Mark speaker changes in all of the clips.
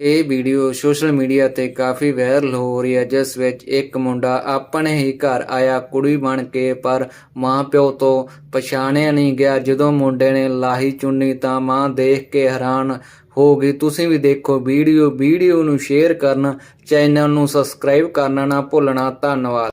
Speaker 1: ਇਹ video social media ਤੇ ਕਾਫੀ viral ਹੋ ਰਹੀ ਹੈ, ਜਿਸ ਵਿੱਚ ਇੱਕ ਮੁੰਡਾ ਆਪਣੇ ਹੀ ਘਰ ਆਇਆ, ਕੁੜੀ ਬਣ ਕੇ, ਪਰ ਮਾਂ ਪਿਓ ਤੋਂ ਪਛਾਣਿਆ ਨਹੀਂ ਗਿਆ। ਜਦੋਂ ਮੁੰਡੇ ਨੇ ਲਾਹੀ ਚੁੰਨੀ ਤਾਂ ਮਾਂ ਦੇਖ ਕੇ ਹੈਰਾਨ ਹੋ ਗਈ। ਤੁਸੀਂ ਵੀ ਦੇਖੋ ਵੀਡੀਓ ਵੀਡੀਓ ਨੂੰ ਸ਼ੇਅਰ ਕਰਨਾ, ਚੈਨਲ ਨੂੰ ਸਬਸਕ੍ਰਾਈਬ ਕਰਨਾ ਨਾ ਭੁੱਲਣਾ। ਧੰਨਵਾਦ।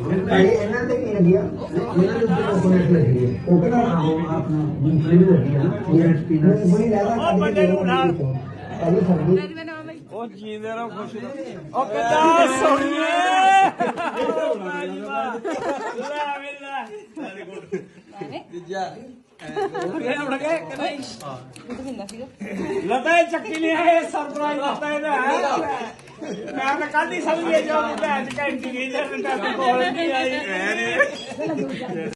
Speaker 2: ਇਹਨਾਂ ਤੇ ਕੀ ਲੱਗਿਆ ਇਹਨਾਂ ਦੇ ਉੱਤੇ ਕੋਕੋਨਟ ਲੱਗੀ ਹੈ ਕੋਕੋਨਟ ਆਪਣਾ ਮੂੰਗਫਲੀ ਵੀ ਲੱਗੀ ਹੈ ਨਾ ਮੂੰਗਫਲੀ ਲੈਦਾ ਕੱਢ ਕੇ ਦੋ ਅਭੀ ਸਰਦੀ
Speaker 3: ਉਹ ਜੀਂਦੇ ਰਹੋ ਖੁਸ਼ ਰਹੋ। ਉਹ ਕਿੱਦਾਂ ਵਾਹ ਲੈ ਵੀ ਲੈ ਉੜ ਗਏ ਉੜ ਗਏ ਕਿ ਨਹੀਂ? ਲਤਾ ਚੱਕੀ ਨਹੀਂ ਆਏ ਸਰਪ੍ਰਾਈਜ਼ ਲਤਾ ਇਹਦਾ। ਮੈਂ ਤਾਂ ਕੱਲ ਹੀ ਸਮਝ ਗਿਆ ਜੋ ਭੈਣ ਚ ਘੰਟੀ ਗਈ ਤੇ ਮੈਂ ਕੋਲ ਨਹੀਂ ਆਈ।